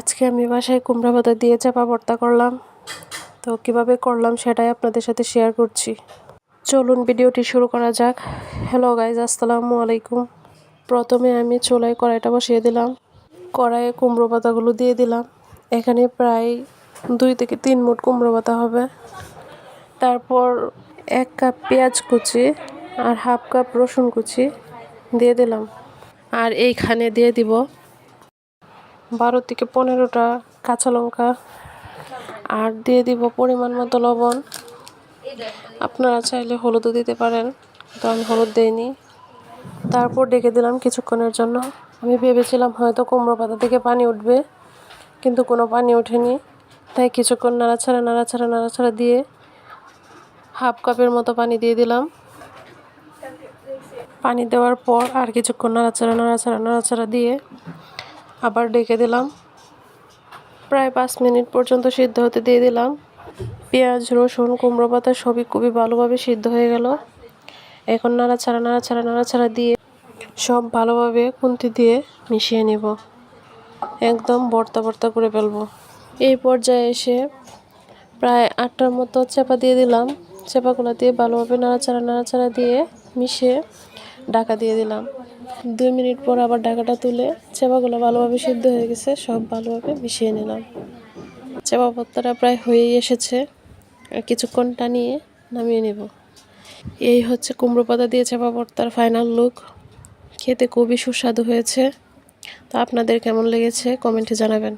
আজকে আমি বাসায় কুমড়া পাতা দিয়ে চাপা ভর্তা করলাম। তো কীভাবে করলাম সেটাই আপনাদের সাথে শেয়ার করছি। চলুন ভিডিওটি শুরু করা যাক। হ্যালো গাইজ আসসালামু আলাইকুম। প্রথমে আমি চুলায় কড়াইটা বসিয়ে দিলাম। কড়াইয়ে কুমড়ো পাতাগুলো দিয়ে দিলাম। এখানে প্রায় দুই থেকে তিন মুঠ কুমড়ো পাতা হবে। তারপর এক কাপ পেঁয়াজ কুচি আর হাফ কাপ রসুন কুচি দিয়ে দিলাম। আর এইখানে দিয়ে দিব বারো থেকে পনেরোটা কাঁচা লঙ্কা আর দিয়ে দিব পরিমাণ মতো লবণ। আপনারা চাইলে হলুদও দিতে পারেন তো আমি হলুদ দিইনি। তারপর ডেকে দিলাম কিছুক্ষণের জন্য। আমি ভেবেছিলাম হয়তো কুমড়ো পাতা থেকে পানি উঠবে, কিন্তু কোনো পানি ওঠেনি। তাই কিছুক্ষণ নাড়াছাড়া নাড়াছাড়া নাড়াছাড়া দিয়ে হাফ কাপের মতো পানি দিয়ে দিলাম। পানি দেওয়ার পর আর কিছুক্ষণ নাড়াচাড়া নাড়াচাড়া নাড়াচাড়া দিয়ে আবার ডেকে দিলাম। প্রায় পাঁচ মিনিট পর্যন্ত সিদ্ধ হতে দিয়ে দিলাম। পেঁয়াজ, রসুন, কুমড়ো পাতা সবই খুবই ভালোভাবে সিদ্ধ হয়ে গেল। এখন নাড়াচাড়া নাড়াচাড়া নাড়াচাড়া দিয়ে সব ভালোভাবে খুন্তি দিয়ে মিশিয়ে নেব। একদম ভর্তা ভর্তা করে ফেলব। এই পর্যায়ে এসে প্রায় আটটার মতো চাপা দিয়ে দিলাম। চাপাগুলো দিয়ে ভালোভাবে নাড়াচাড়া নাড়াচাড়া দিয়ে মিশিয়ে ঢাকা দিয়ে দিলাম। দুই মিনিট পর আবার ঢাকাটা তুলে চেপাগুলো ভালোভাবে সিদ্ধ হয়ে গেছে, সব ভালোভাবে মিশিয়ে নিলাম। চেপা ভর্তাটা প্রায় হয়েই এসেছে। কিছুক্ষণ টানিয়ে নামিয়ে নেব। এই হচ্ছে কুমড়ো পাতা দিয়ে চেপা ভর্তার ফাইনাল লুক খেতে খুবই সুস্বাদু হয়েছে। তা আপনাদের কেমন লেগেছে কমেন্টে জানাবেন।